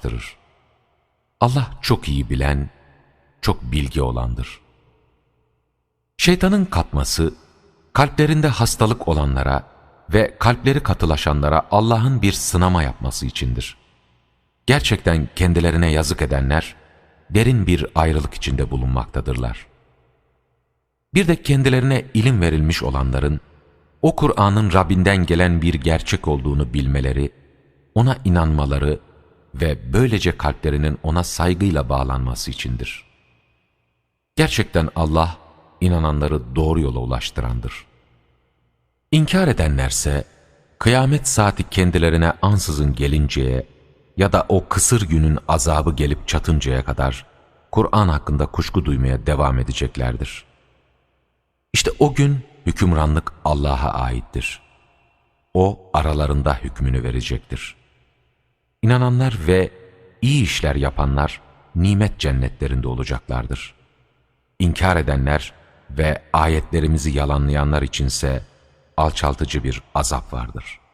sapıtmıştırır. Allah çok iyi bilen, çok bilgi olandır. Şeytanın katması, kalplerinde hastalık olanlara ve kalpleri katılaşanlara Allah'ın bir sınama yapması içindir. Gerçekten kendilerine yazık edenler, derin bir ayrılık içinde bulunmaktadırlar. Bir de kendilerine ilim verilmiş olanların, o Kur'an'ın Rabbinden gelen bir gerçek olduğunu bilmeleri, ona inanmaları ve böylece kalplerinin ona saygıyla bağlanması içindir. Gerçekten Allah, inananları doğru yola ulaştırandır. İnkar edenlerse, kıyamet saati kendilerine ansızın gelinceye ya da o kısır günün azabı gelip çatıncaya kadar Kur'an hakkında kuşku duymaya devam edeceklerdir. İşte o gün hükümranlık Allah'a aittir. O aralarında hükmünü verecektir. İnananlar ve iyi işler yapanlar nimet cennetlerinde olacaklardır. İnkar edenler ve ayetlerimizi yalanlayanlar içinse alçaltıcı bir azap vardır.''